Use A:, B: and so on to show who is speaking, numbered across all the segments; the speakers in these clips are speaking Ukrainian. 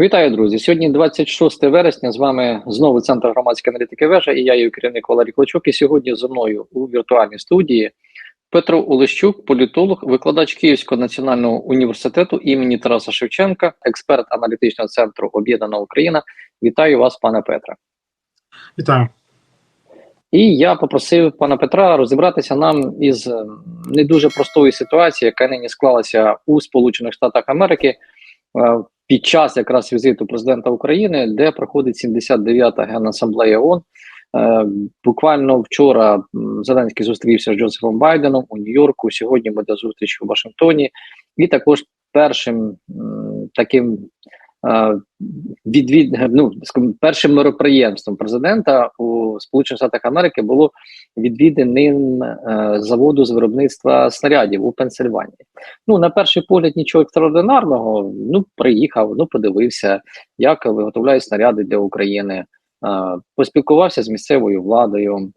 A: Вітаю, друзі! Сьогодні 26 вересня. З вами знову центр громадської аналітики вежа і я її керівник Валерій Клочок. І сьогодні зі мною у віртуальній студії Петро Олещук, політолог, викладач Київського національного університету імені Тараса Шевченка, експерт аналітичного центру Об'єднана Україна. Вітаю вас, пане Петре.
B: Вітаю.
A: І я попросив пана Петра розібратися нам із е, не дуже простої ситуації, яка нині склалася у Сполучених Штатах Америки під час якраз візиту президента України, де проходить 79-та генасамблея ООН. Е, Буквально вчора Зеленський зустрівся з Джозефом Байденом у Нью-Йорку. Сьогодні буде зустріч у Вашингтоні, і також першим таким е, відвід, ну, першим мероприємством президента у Сполучених Штатах Америки було відвідин е, заводу з виробництва снарядів у Пенсильванії. Ну, на перший погляд, нічого екстраординарного. Ну, приїхав, ну подивився, як виготовляють снаряди для України. Поспілкувався з місцевою владою,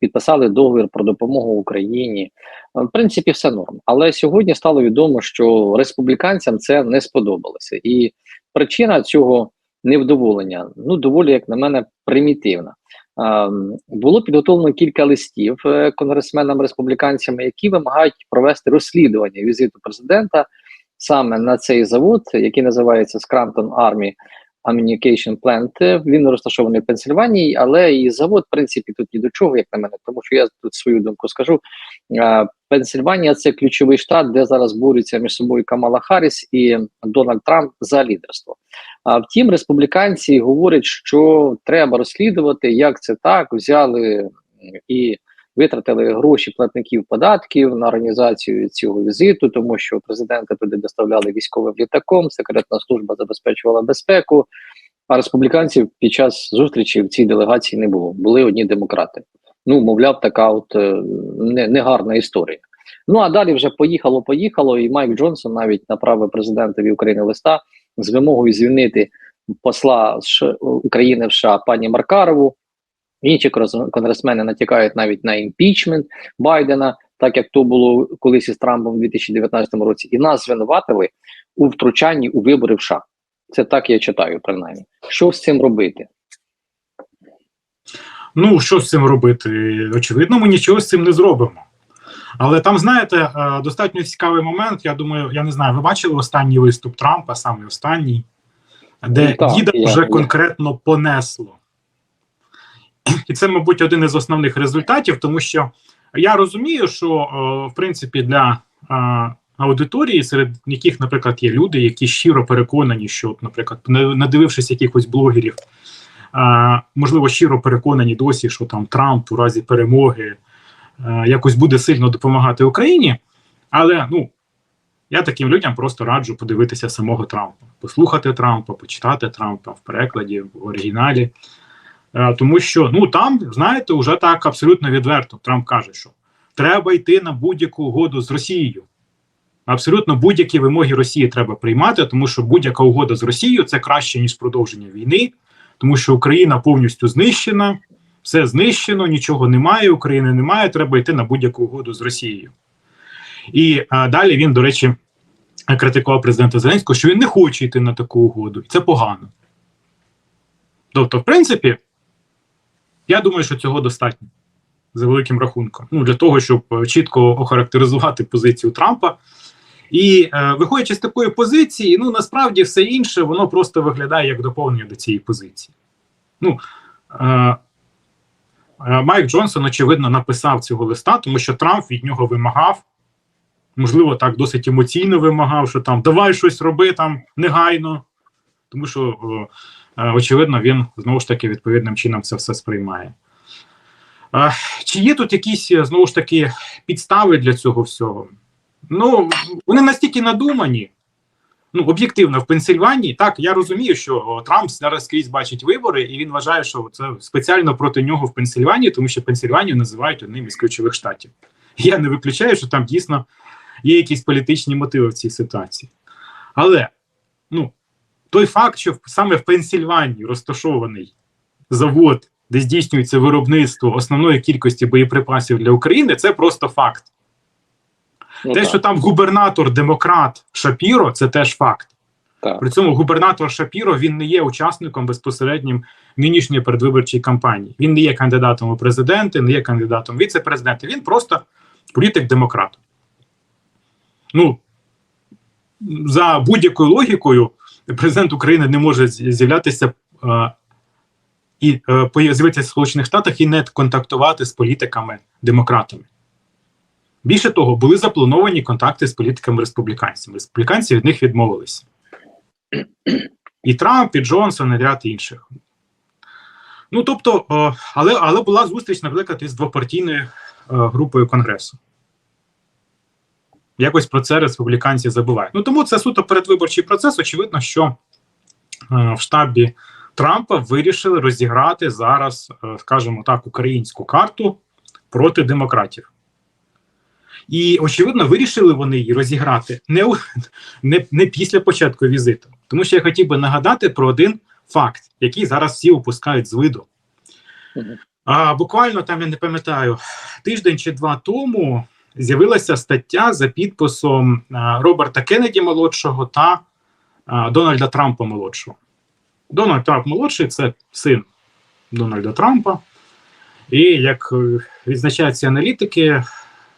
A: підписали договір про допомогу Україні. В принципі, все норм. Але сьогодні стало відомо, що республіканцям це не сподобалося, і причина цього невдоволення ну доволі, як на мене, примітивна. Було підготовлено кілька листів е, конгресменам республіканцям, які вимагають провести розслідування візиту президента саме на цей завод, який називається Scranton Army Ammunition Plant. Він розташований в Пенсильванії, але і завод, в принципі, тут ні до чого, як на мене, тому що я тут свою думку скажу. Пенсильванія це ключовий штат, де зараз борються між собою Камала Харріс і Дональд Трамп за лідерство. А втім, республіканці говорять, що треба розслідувати, як це так взяли і витратили гроші платників податків на організацію цього візиту, тому що президента туди доставляли військовим літаком, секретна служба забезпечувала безпеку. А республіканців під час зустрічі в цій делегації не було. Були одні демократи. Ну, мовляв, така от е, не, негарна історія. Ну а далі вже поїхало, поїхало, і Майк Джонсон навіть направив президентові України листа з вимогою звільнити посла України в США пані Маркарову. Інші конгресмени натякають навіть на імпічмент Байдена, так як то було колись із Трампом у 2019 році, і нас звинуватили у втручанні у вибори в США. Це так я читаю, принаймні. Що з цим робити?
B: Ну, що з цим робити? Очевидно, ми нічого з цим не зробимо. Але там, знаєте, е, достатньо цікавий момент. Я думаю, я не знаю, ви бачили останній виступ Трампа, саме останній, де
A: Ну, так,
B: діда
A: я-
B: вже
A: я.
B: конкретно понесло. І це, мабуть, один із основних результатів, тому що я розумію, що е, в принципі для е, аудиторії, серед яких, наприклад, є люди, які щиро переконані, що, наприклад, надивившись якихось блогерів, е, можливо, щиро переконані досі, що там Трамп у разі перемоги якось буде сильно допомагати Україні. Але ну я таким людям просто раджу подивитися самого Трампа, послухати Трампа, почитати Трампа в перекладі, в оригіналі. Е, Тому що ну там, знаєте, вже так абсолютно відверто. Трамп каже, що треба йти на будь-яку угоду з Росією. Абсолютно будь-які вимоги Росії треба приймати, тому що будь-яка угода з Росією це краще ніж продовження війни, тому що Україна повністю знищена, все знищено, нічого немає, України немає. Треба йти на будь-яку угоду з Росією. І а, далі він, до речі, критикував президента Зеленського, що він не хоче йти на таку угоду, і це погано. Тобто, в принципі, я думаю, що цього достатньо за великим рахунком. Ну, для того, щоб е, чітко охарактеризувати позицію Трампа. І е, виходячи з такої позиції, ну насправді все інше, воно просто виглядає як доповнення до цієї позиції. Ну, е, е, Майк Джонсон, очевидно, написав цього листа, тому що Трамп від нього вимагав, можливо, так досить емоційно вимагав, що там давай щось роби там негайно. Тому що, очевидно, він знову ж таки відповідним чином це все сприймає. Е, Чи є тут якісь е, знову ж таки підстави для цього всього? Ну, вони настільки надумані. Ну, об'єктивно, в Пенсильванії, так, я розумію, що Трамп зараз скрізь бачить вибори, і він вважає, що це спеціально проти нього в Пенсильванії, тому що Пенсильванію називають одним із ключових штатів. Я не виключаю, що там дійсно є якісь політичні мотиви в цій ситуації. Але ну, той факт, що саме в Пенсильванії розташований завод, де здійснюється виробництво основної кількості боєприпасів для України, це просто факт.
A: Ну,
B: Те,
A: так.
B: що там губернатор демократ Шапіро, це теж факт.
A: Так.
B: При цьому губернатор Шапіро він не є учасником безпосереднім нинішньої передвиборчої кампанії. Він не є кандидатом у президенти, не є кандидатом в віце-президенти. Він просто політик-демократ. Ну за будь-якою логікою, президент України не може з'являтися е, і е, з'явитися в Сполучених Штатах і не контактувати з політиками-демократами. Більше того, були заплановані контакти з політиками-республіканцями. Республіканці від них відмовилися. І Трамп, і Джонсон, і ряд інших. Ну тобто, але, але була зустріч, наприклад, із двопартійною е, групою Конгресу. Якось про це республіканці забувають. Ну тому це суто передвиборчий процес. Очевидно, що е, в штабі Трампа вирішили розіграти зараз, е, скажімо так, українську карту проти демократів. І, очевидно, вирішили вони її розіграти не, у- не, не після початку візиту. Тому що я хотів би нагадати про один факт, який зараз всі опускають з виду. А, буквально там я не пам'ятаю, тиждень чи два тому з'явилася стаття за підписом а, Роберта Кеннеді молодшого та Дональда Трампа молодшого. Дональд Трамп молодший це син Дональда Трампа. І як е, відзначаються аналітики,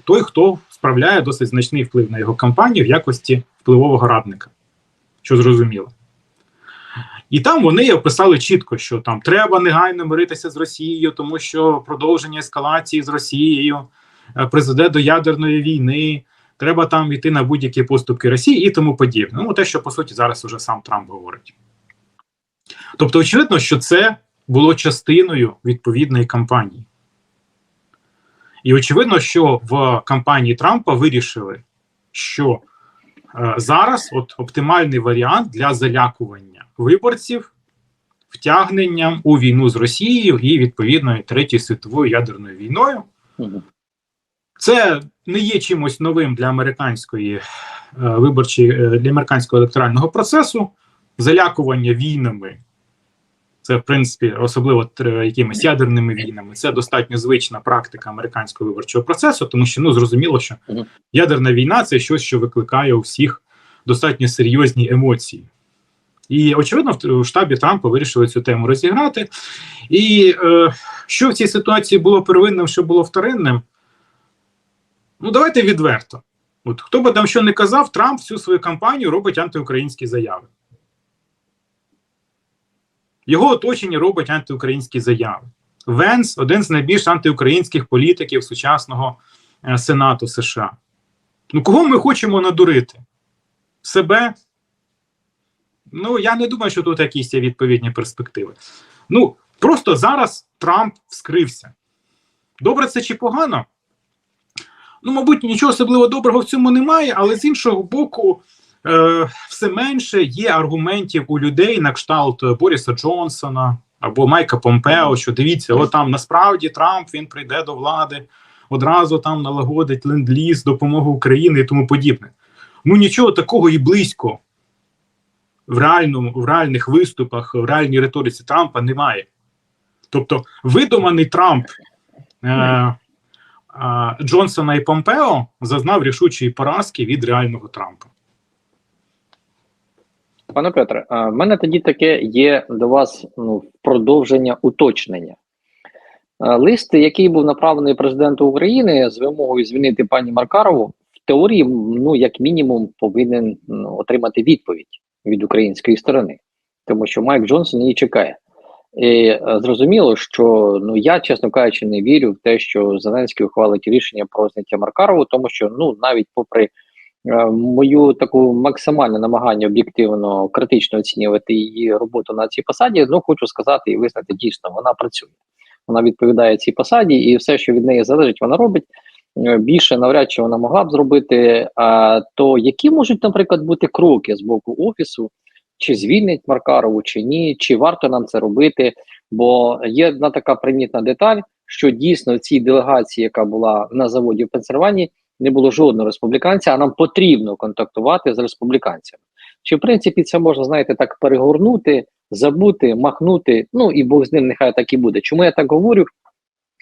B: той, хто справляє досить значний вплив на його кампанію в якості впливового радника, що зрозуміло. І там вони описали чітко, що там треба негайно миритися з Росією, тому що продовження ескалації з Росією е, призведе до ядерної війни. Треба там йти на будь-які поступки Росії і тому подібне. Ну, те, що по суті зараз уже сам Трамп говорить. Тобто, очевидно, що це було частиною відповідної кампанії. І очевидно, що в кампанії Трампа вирішили, що е, зараз от оптимальний варіант для залякування виборців втягненням у війну з Росією і відповідною третьою світовою ядерною війною. Це не є чимось новим для американської е, виборчої е, для американського електорального процесу. Залякування війнами, це в принципі особливо якимись ядерними війнами. Це достатньо звична практика американського виборчого процесу, тому що ну зрозуміло, що ядерна війна це щось, що викликає у всіх достатньо серйозні емоції. І очевидно, в штабі Трампа вирішили цю тему розіграти. І е, що в цій ситуації було первинним, що було вторинним? Ну, давайте відверто. От хто би там що не казав, Трамп всю свою кампанію робить антиукраїнські заяви. Його оточення робить антиукраїнські заяви. Венс один з найбільш антиукраїнських політиків сучасного е, Сенату США. Ну, кого ми хочемо надурити? Себе? Ну, я не думаю, що тут якісь є відповідні перспективи. Ну, просто зараз Трамп вскрився. Добре це чи погано? Ну, мабуть, нічого особливо доброго в цьому немає, але з іншого боку, е, все менше є аргументів у людей на кшталт Боріса Джонсона або Майка Помпео, що дивіться, от там насправді Трамп він прийде до влади, одразу там налагодить ленд-ліз, допомогу Україні і тому подібне. Ну нічого такого і близько в реальному, в реальних виступах, в реальній риториці Трампа немає. Тобто, видуманий Трамп е, Джонсона і Помпео зазнав рішучої поразки від реального Трампа.
A: Пане Петре, в мене тоді таке є до вас ну, продовження уточнення. Лист, який був направлений президенту України з вимогою звільнити пані Маркарову, в теорії, ну як мінімум, повинен ну, отримати відповідь від української сторони, тому що Майк Джонсон її чекає. І е, зрозуміло, що ну я, чесно кажучи, не вірю в те, що Зеленський ухвалить рішення про зняття Маркарову, тому що ну навіть попри е, мою таку максимальне намагання об'єктивно критично оцінювати її роботу на цій посаді, ну хочу сказати і визнати дійсно, вона працює. Вона відповідає цій посаді, і все, що від неї залежить, вона робить. Е, Більше навряд чи вона могла б зробити. А то які можуть, наприклад, бути кроки з боку офісу, чи звільнить Маркарову, чи ні, чи варто нам це робити? Бо є одна така примітна деталь, що дійсно в цій делегації, яка була на заводі в Пенсильванії, не було жодного республіканця, а нам потрібно контактувати з республіканцями. Чи в принципі це можна, знаєте, так перегорнути, забути, махнути? Ну і Бог з ним, нехай так і буде. Чому я так говорю?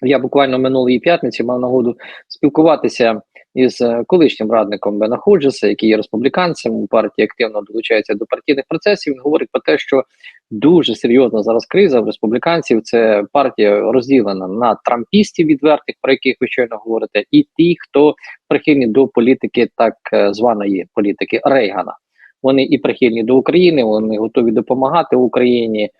A: Я буквально минулої п'ятниці мав нагоду спілкуватися із е, колишнім радником Бена Ходжеса, який є республіканцем у партії, активно долучається до партійних процесів. Він говорить про те, що дуже серйозна зараз криза в республіканців. Це партія розділена на трампістів відвертих, про яких ви щойно говорите, і ті, хто прихильні до політики, так е, званої політики Рейгана. Вони і прихильні до України, вони готові допомагати Україні.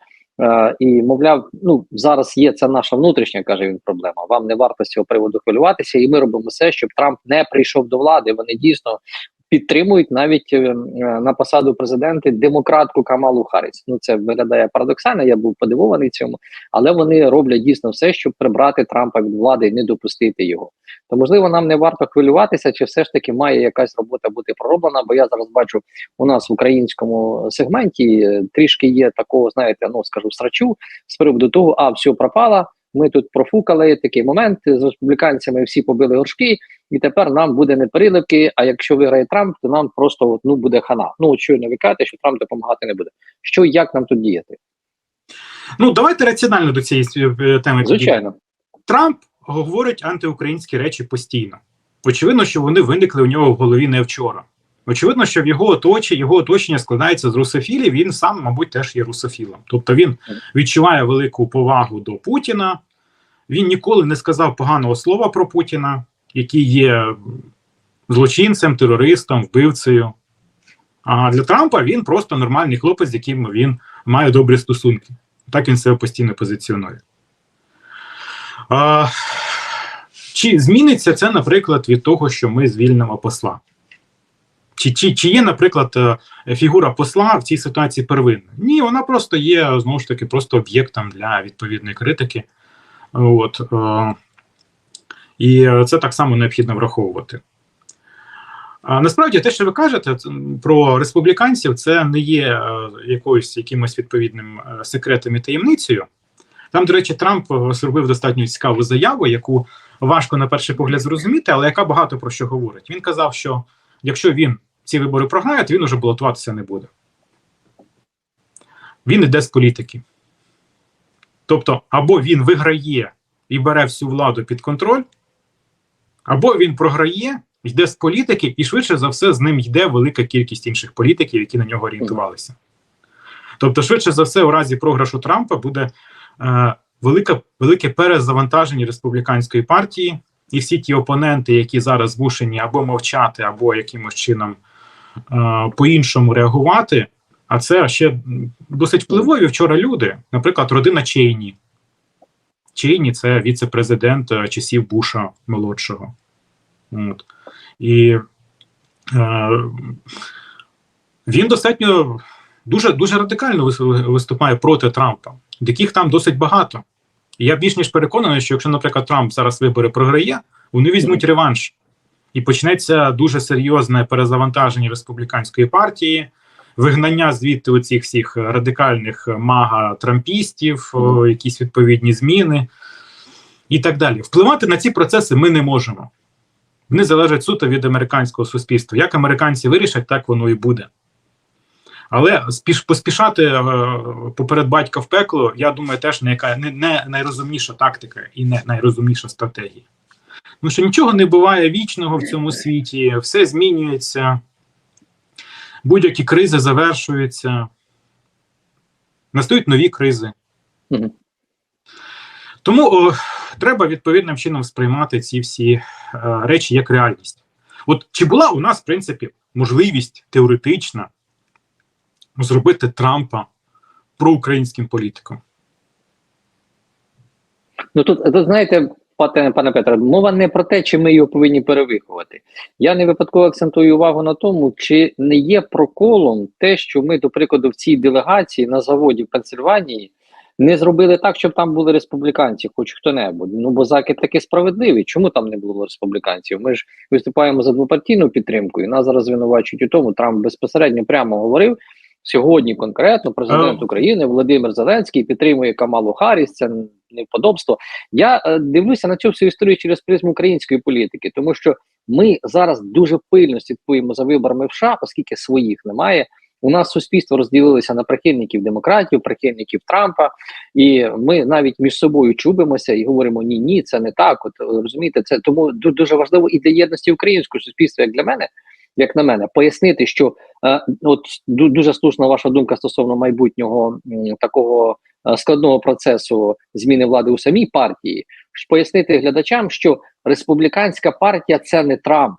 A: Е, і мовляв, ну зараз є це наша внутрішня, каже він, проблема. Вам не варто з цього приводу хвилюватися, і ми робимо все, щоб Трамп не прийшов до влади. Вони дійсно підтримують навіть е, е, на посаду президента демократку Камалу Харріс. Ну це виглядає парадоксально. Я був подивований цьому, але вони роблять дійсно все, щоб прибрати Трампа від влади і не допустити його. То можливо, нам не варто хвилюватися, чи все ж таки має якась робота бути пророблена. Бо я зараз бачу у нас в українському сегменті е, трішки є такого, знаєте, ну скажу срачу з приводу того, а все пропало. Ми тут профукали такий момент з республіканцями. Всі побили горшки, і тепер нам буде не переливки. А якщо виграє Трамп, то нам просто ну буде хана. Ну от щойно ви кажете, що Трамп допомагати не буде. Що як нам тут діяти?
B: Ну давайте раціонально до цієї е, теми.
A: Звичайно,
B: Трамп говорить антиукраїнські речі постійно. Очевидно, що вони виникли у нього в голові не вчора. Очевидно, що в його оточенні його оточення складається з русофілів. Він сам, мабуть, теж є русофілом. Тобто він відчуває велику повагу до Путіна. Він ніколи не сказав поганого слова про Путіна, який є злочинцем, терористом, вбивцею. А для Трампа він просто нормальний хлопець, з яким він має добрі стосунки. Так він себе постійно позиціонує. А, чи зміниться це, наприклад, від того, що ми звільнимо посла? Чи, чи, чи є, наприклад, е, фігура посла в цій ситуації первинною? Ні, вона просто є знову ж таки просто об'єктом для відповідної критики. От, е, і це так само необхідно враховувати. А насправді, те, що ви кажете про республіканців, це не є е, якоюсь якимось відповідним е, секретом і таємницею. Там, до речі, Трамп зробив достатньо цікаву заяву, яку важко на перший погляд зрозуміти, але яка багато про що говорить. Він казав, що якщо він ці вибори програє, то він уже балотуватися не буде. Він іде з політики. Тобто, або він виграє і бере всю владу під контроль, або він програє, йде з політики, і швидше за все з ним йде велика кількість інших політиків, які на нього орієнтувалися. Тобто, швидше за все, у разі програшу Трампа буде е, велика, велике перезавантаження республіканської партії, і всі ті опоненти, які зараз змушені або мовчати, або якимось чином по-іншому реагувати. А це ще досить впливові вчора люди, наприклад, родина Чейні. Чейні це віце-президент е, часів Буша молодшого. От. І е, він достатньо дуже дуже радикально виступає проти Трампа, яких там досить багато. І я більш ніж переконаний, що якщо, наприклад, Трамп зараз вибори програє, вони візьмуть реванш. І почнеться дуже серйозне перезавантаження республіканської партії, вигнання звідти оцих всіх радикальних мага-трампістів, о, якісь відповідні зміни і так далі. Впливати на ці процеси ми не можемо. Вони залежать суто від американського суспільства. Як американці вирішать, так воно і буде. Але спіш, поспішати е, поперед батька в пекло, я думаю, теж не, яка, не, не найрозумніша тактика і не найрозумніша стратегія. Тому що нічого не буває вічного в цьому світі, все змінюється, будь-які кризи завершуються, настають нові кризи. Тому о, треба відповідним чином сприймати ці всі е, речі як реальність. От чи була у нас, в принципі, можливість теоретична зробити Трампа проукраїнським політиком?
A: Ну тут, тут знаєте, пане, пане Петре, мова не про те, чи ми його повинні перевиховати. Я не випадково акцентую увагу на тому, чи не є проколом те, що ми, до прикладу, в цій делегації на заводі в Пенсильванії не зробили так, щоб там були республіканці, хоч хто-небудь. Ну бо закид таки справедливий. Чому там не було республіканців? Ми ж виступаємо за двопартійну підтримку, і нас зараз звинувачують у тому. Трамп безпосередньо прямо говорив. Сьогодні конкретно президент
B: Ем.
A: України Володимир Зеленський підтримує Камалу Харріс, Це невподобство. Я е, дивлюся на цю всю історію через призму української політики, тому що ми зараз дуже пильно слідкуємо за виборами в США, оскільки своїх немає. У нас суспільство розділилося на прихильників демократів, прихильників Трампа, і ми навіть між собою чубимося і говоримо: ні, ні, це не так. От розумієте, це тому дуже важливо і для єдності українського суспільства, як для мене, як на мене, пояснити, що е, от дуже слушна ваша думка стосовно майбутнього м, такого складного процесу зміни влади у самій партії. Пояснити глядачам, що республіканська партія це не Трамп.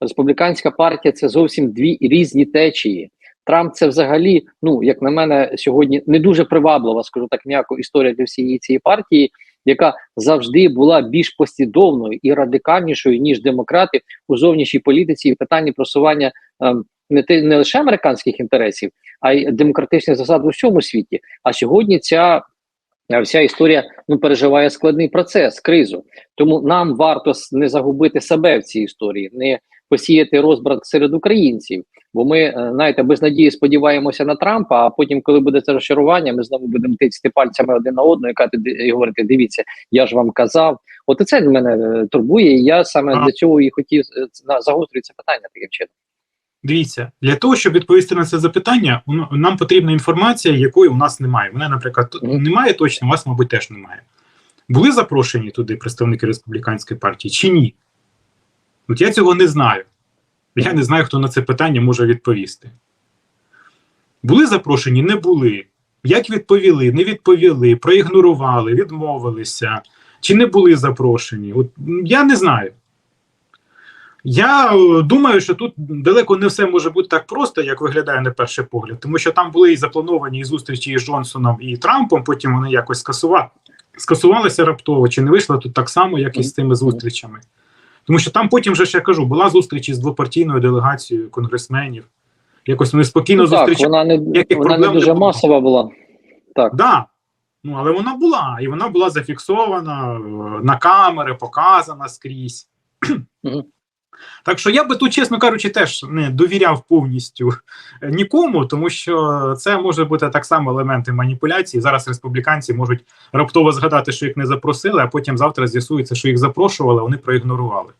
A: Республіканська партія це зовсім дві різні течії. Трамп це взагалі, ну як на мене, сьогодні не дуже приваблива, скажу так м'яко, історія для всієї цієї партії, яка завжди була більш послідовною і радикальнішою ніж демократи у зовнішній політиці і питанні просування ем, не те не лише американських інтересів, а й демократичних засад в усьому світі. А сьогодні ця е, вся історія ну переживає складний процес, кризу. Тому нам варто не загубити себе в цій історії, не посіяти розбрат серед українців. Бо ми, е, знаєте, без надії сподіваємося на Трампа, а потім, коли буде це розчарування, ми знову будемо тицяти пальцями один на одного і казати, і говорити: дивіться, я ж вам казав. От це мене е, турбує, і я саме для цього і хотів на- загострюю це питання таким чином.
B: Дивіться, для того, щоб відповісти на це запитання, нам потрібна інформація, якої у нас немає. Мене, наприклад, немає точно, у вас, мабуть, теж немає. Були запрошені туди представники республіканської партії чи ні? От я цього не знаю. Я не знаю, хто на це питання може відповісти. Були запрошені, не були. Як відповіли, не відповіли, проігнорували, відмовилися, чи не були запрошені? От я не знаю. Я е, думаю, що тут далеко не все може бути так просто, як виглядає на перший погляд, тому що там були і заплановані і зустрічі із Джонсоном і Трампом, потім вони якось скасували, скасувалися раптово, чи не вийшло тут так само, як і з цими зустрічами. Тому що там потім вже ж я кажу, була зустріч із двопартійною делегацією конгресменів. Якось вони спокійно
A: Ну,
B: зустрічали.
A: вона не вона не
B: проблем не
A: дуже
B: було.
A: масова була. Так.
B: Да. Ну, але вона була, і вона була зафіксована е, на камери, показана скрізь. Так що я би тут, чесно кажучи, теж не довіряв повністю е, нікому, тому що це може бути так само елементи маніпуляції. Зараз республіканці можуть раптово згадати, що їх не запросили, а потім завтра з'ясується, що їх запрошували, а вони проігнорували.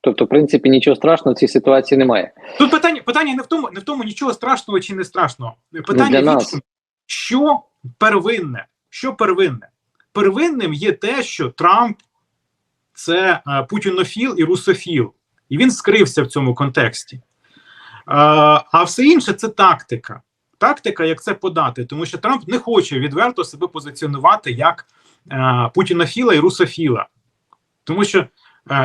A: Тобто, в принципі, нічого страшного в цій ситуації немає.
B: Тут питання питання не в тому, не в тому, нічого страшного чи не страшного. Питання
A: для
B: в іншому. що первинне? Що первинне? Первинним є те, що Трамп це е, путінофіл і русофіл, і він скрився в цьому контексті. Е, а все інше це тактика. Тактика, як це подати, тому що Трамп не хоче відверто себе позиціонувати як е, путінофіла і русофіла. Тому що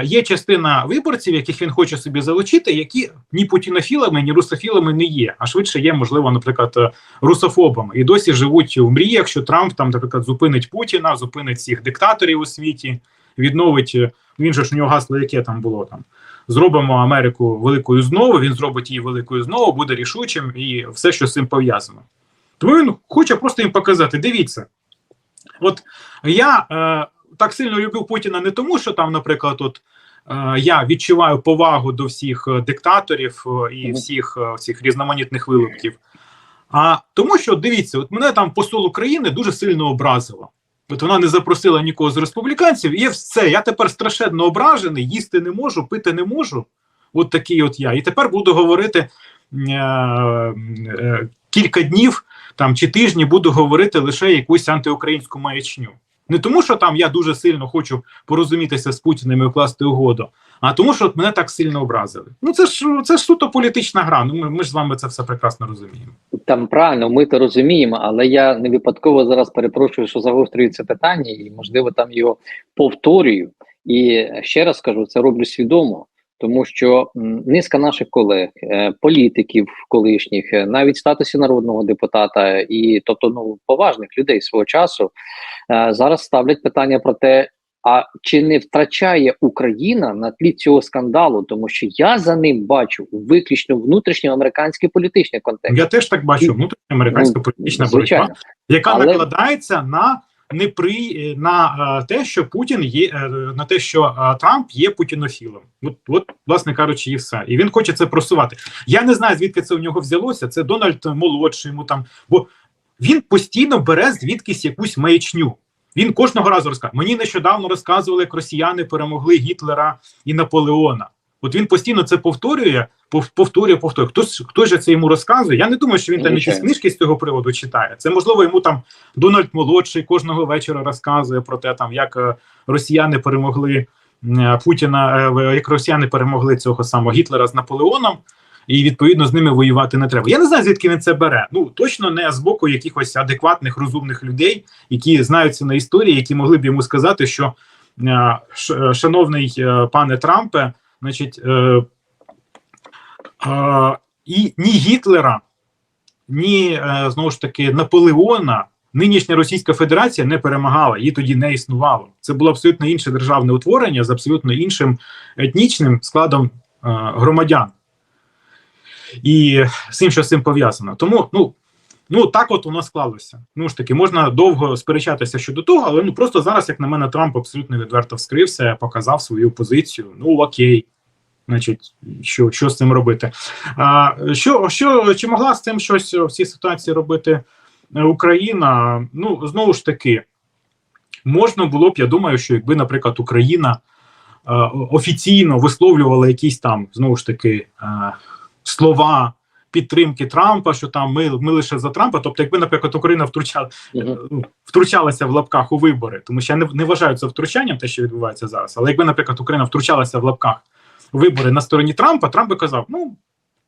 B: є частина виборців, яких він хоче собі залучити, які ні путінофілами, ні русофілами не є, а швидше є, можливо, наприклад, русофобами. І досі живуть у мріях, що Трамп там, наприклад, зупинить Путіна, зупинить всіх диктаторів у світі, відновить. е, Він же ж у нього гасло, яке там було там. Зробимо Америку великою знову. Він зробить її великою знову, буде рішучим і все, що з цим пов'язано. Тому він хоче просто їм показати: дивіться, от я е, так сильно люблю Путіна не тому, що там, наприклад, от е, я відчуваю повагу до всіх е, диктаторів і всіх цих різноманітних вилупків. А тому, що дивіться, от мене там посол України дуже сильно образило. От вона не запросила нікого з республіканців, і все. Я тепер страшенно ображений, їсти не можу, пити не можу. От такий от я. І тепер буду говорити е, е, кілька днів там чи тижні буду говорити лише якусь антиукраїнську маячню. Не тому, що там я дуже сильно хочу порозумітися з Путіним і укласти угоду, а тому, що от мене так сильно образили. Ну це ж це ж суто політична гра. Ну ми, ми ж з вами це все прекрасно розуміємо.
A: Там правильно, ми то розуміємо, але я не випадково зараз перепрошую, що загострюю питання, і можливо там його повторюю. І ще раз кажу, це роблю свідомо, тому що низка наших колег, е, політиків колишніх, е, навіть в статусі народного депутата, і тобто ну поважних людей свого часу, е, зараз ставлять питання про те. А чи не втрачає Україна на тлі цього скандалу? Тому що я за ним бачу виключно внутрішньоамериканський політичний контекст.
B: Я теж так бачу внутрішньоамериканська політична боротьба, яка
A: Але-
B: накладається на непри на е, те, що Путін є е, на те, що е, Трамп є путінофілом. От, от, власне кажучи, і все. І він хоче це просувати. Я не знаю, звідки це у нього взялося. Це Дональд молодший йому там, бо він постійно бере звідкись якусь маячню. Він кожного разу розказує. Мені нещодавно розказували, як росіяни перемогли Гітлера і Наполеона. От він постійно це повторює, пов- повторює, повторює. Хтось хтось же це йому розказує. Я не думаю, що він там якісь книжки з цього приводу читає. Це можливо йому там Дональд молодший кожного вечора розказує про те, там як е, росіяни перемогли Путіна, е, як росіяни перемогли цього самого Гітлера з Наполеоном. І відповідно з ними воювати не треба. Я не знаю, звідки він це бере. Ну точно не з боку якихось адекватних розумних людей, які знаються на історії, які могли б йому сказати, що е, шановний пане Трампе, значить, е, і ні Гітлера, ні е, знову ж таки Наполеона. Нинішня Російська Федерація не перемагала, її тоді не існувало. Це було абсолютно інше державне утворення з абсолютно іншим етнічним складом е, громадян. І з цим, що з цим пов'язано. Тому, ну, ну так от воно склалося. Ну ж таки, можна довго сперечатися щодо того, але ну просто зараз, як на мене, Трамп абсолютно відверто вскрився, показав свою позицію. Ну окей. Значить, що, що з цим робити? А, що, що, чи могла з цим щось в цій ситуації робити е, Україна? Ну, знову ж таки, можна було б, я думаю, що якби, наприклад, Україна е, офіційно висловлювала якісь там, знову ж таки, е, слова підтримки Трампа, що там ми, ми лише за Трампа. Тобто, якби, наприклад, Україна втручала, ну, втручалася в лапках у вибори, тому що я не, не вважаю це втручанням, те, що відбувається зараз. Але якби, наприклад, Україна втручалася в лапках вибори на стороні Трампа, Трамп би казав: ну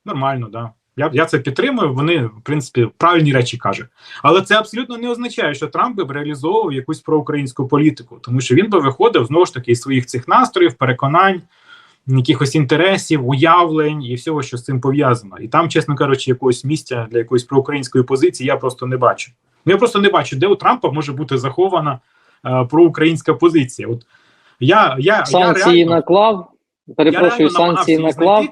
B: нормально, да. Я, я це підтримую. Вони, в принципі, правильні речі кажуть. Але це абсолютно не означає, що Трамп би реалізовував якусь проукраїнську політику, тому що він би виходив знову ж таки із своїх цих настроїв, переконань, якихось інтересів, уявлень і всього, що з цим пов'язано. І там, чесно кажучи, якогось місця для якоїсь проукраїнської позиції я просто не бачу. Ну, Я просто не бачу, де у Трампа може бути захована е, проукраїнська позиція. От я, я, я
A: Санкції
B: реально,
A: наклав. Перепрошую, санкції наклав.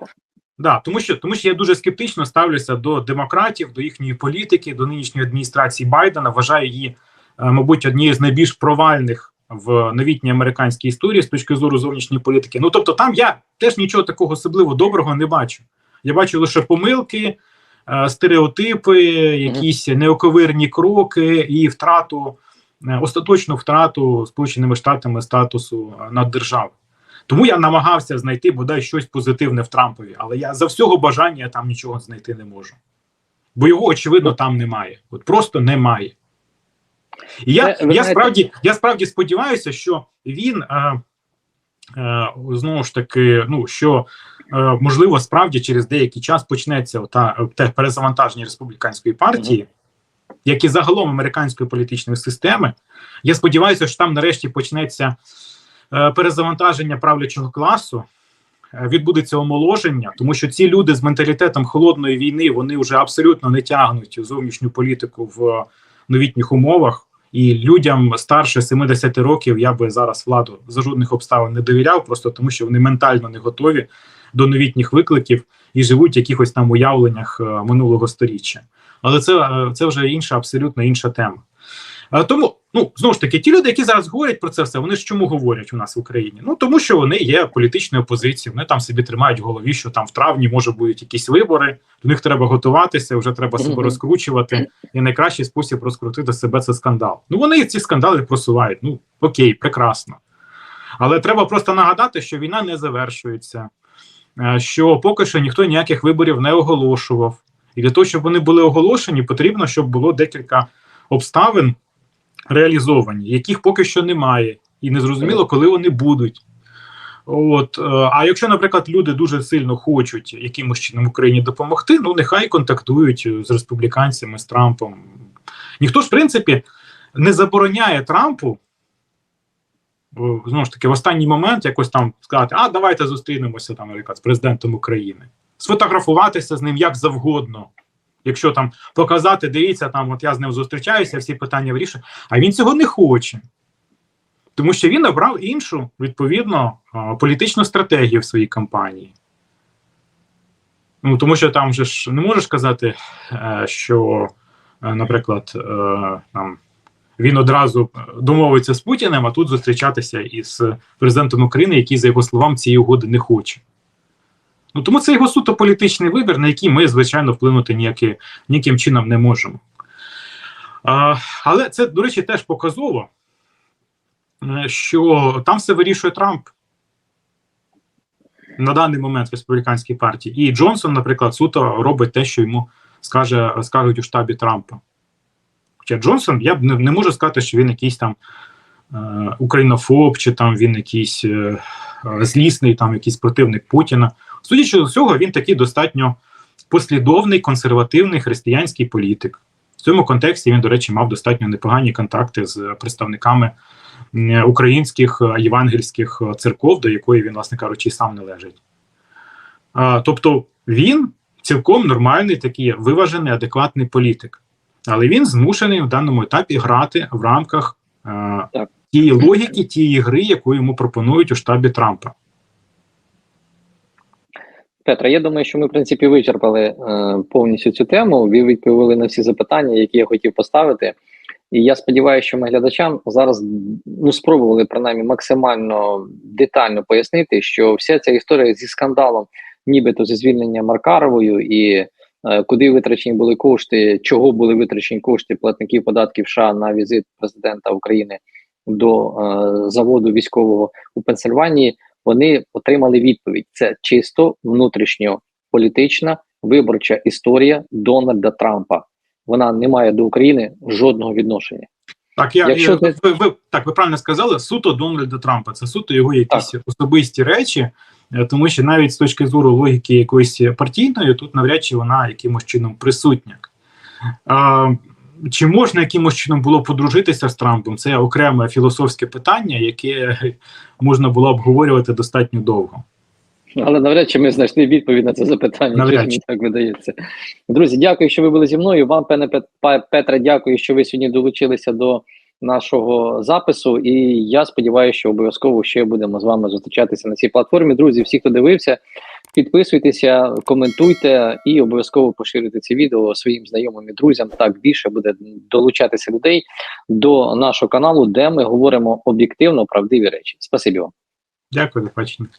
B: Да, тому що тому що я дуже скептично ставлюся до демократів, до їхньої політики, до нинішньої адміністрації Байдена. Вважаю її, е, мабуть, однією з найбільш провальних в новітній американській історії з точки зору зовнішньої політики. Ну тобто, там я теж нічого такого особливо доброго не бачу. Я бачу лише помилки, е, стереотипи, якісь неоковирні кроки і втрату, е, остаточну втрату Сполученими Штатами статусу наддержави. Тому я намагався знайти бодай щось позитивне в Трампові, але я за всього бажання там нічого знайти не можу. Бо його, очевидно, там немає. От просто немає. І я,
A: ви
B: я, справді, я справді сподіваюся, що він е, е, знову ж таки, ну що е, можливо, справді через деякий час почнеться та, те перезавантаження республіканської партії, як і загалом американської політичної системи. Я сподіваюся, що там нарешті почнеться перезавантаження правлячого класу. е, Відбудеться омоложення, тому що ці люди з менталітетом холодної війни вони вже абсолютно не тягнуть зовнішню політику в новітніх умовах. І людям старше 70 років я би зараз владу за жодних обставин не довіряв, просто тому що вони ментально не готові до новітніх викликів і живуть в якихось там уявленнях е, минулого сторіччя. Але це, е, це вже інша, абсолютно інша тема. Е, Тому, ну знову ж таки, ті люди, які зараз говорять про це все, вони ж чому говорять у нас в Україні? Ну тому що вони є політичною опозицією, вони там собі тримають в голові, що там в травні може будуть якісь вибори, до них треба готуватися, вже треба себе розкручувати. І найкращий спосіб розкрутити себе це скандал. Ну вони ці скандали просувають. Ну окей, прекрасно. Але треба просто нагадати, що війна не завершується, е, що поки що ніхто ніяких виборів не оголошував. І для того, щоб вони були оголошені, потрібно, щоб було декілька обставин реалізовані, яких поки що немає, і не зрозуміло, коли вони будуть. От, е, а якщо, наприклад, люди дуже сильно хочуть якимось чином Україні допомогти, ну нехай контактують з республіканцями, з Трампом. Ніхто ж, в принципі, не забороняє Трампу знову ж таки в останній момент якось там сказати: а давайте зустрінемося там, наприклад, з президентом України, сфотографуватися з ним як завгодно. Якщо там показати, дивіться, там от я з ним зустрічаюся, всі питання вирішую. А він цього не хоче. Тому що він обрав іншу, відповідно, політичну стратегію в своїй кампанії. Ну, тому що там же ж не можеш казати, е, що, е, наприклад, е, там, він одразу домовиться з Путіним, а тут зустрічатися із президентом України, який, за його словами, цієї угоди не хоче. Ну тому це його суто політичний вибір, на який ми, звичайно, вплинути ніякі, ніяким чином не можемо. А, але це, до речі, теж показово, е, що там все вирішує Трамп. на даний момент в республіканській партії. І Джонсон, наприклад, суто робить те, що йому скаже, скажуть у штабі Трампа. Хоча Джонсон, я б не, не можу сказати, що він якийсь там е, українофоб, чи там він якийсь е, злісний, там якийсь противник Путіна. Судячи з цього, він такий достатньо послідовний консервативний християнський політик. В цьому контексті він, до речі, мав достатньо непогані контакти з представниками українських е, євангельських е, церков, до якої він, власне кажучи, сам належить. Тобто він цілком нормальний, такий виважений, адекватний політик. Але він змушений в даному етапі грати в рамках е, тієї логіки, тієї гри, яку йому пропонують у штабі Трампа.
A: Петра, я думаю, що ми в принципі вичерпали е, повністю цю тему. Ви відповіли на всі запитання, які я хотів поставити. І я сподіваюся, що ми глядачам зараз ну спробували принаймні максимально детально пояснити, що вся ця історія зі скандалом, нібито зі звільненням Маркаровою, і е, куди витрачені були кошти, чого були витрачені кошти платників податків США на візит президента України до е, заводу військового у Пенсильванії вони отримали відповідь. Це чисто внутрішньополітична виборча історія Дональда Трампа. Вона не має до України жодного відношення.
B: Так, я,
A: Якщо
B: я
A: ти-
B: ви, ви так ви правильно сказали, суто Дональда Трампа. Це суто його якісь особисті речі, е, тому що навіть з точки зору логіки якоїсь партійної, тут навряд чи вона якимось чином присутня. А, чи можна якимось чином було подружитися з Трампом? Це окреме філософське питання, яке можна було обговорювати достатньо довго.
A: Але навряд чи ми знайшли відповідь на це запитання.
B: Навряд чи.
A: так видається. Друзі, дякую, що ви були зі мною. Вам, пане Пет- Па- Петре, дякую, що ви сьогодні долучилися до нашого запису. І я сподіваюся, що обов'язково ще будемо з вами зустрічатися на цій платформі. Друзі, всі, хто дивився, підписуйтеся, коментуйте і обов'язково поширюйте це відео своїм знайомим і друзям. Так більше буде долучатися людей до нашого каналу, де ми говоримо об'єктивно правдиві речі. Спасибі вам.
B: Дякую, до побачення.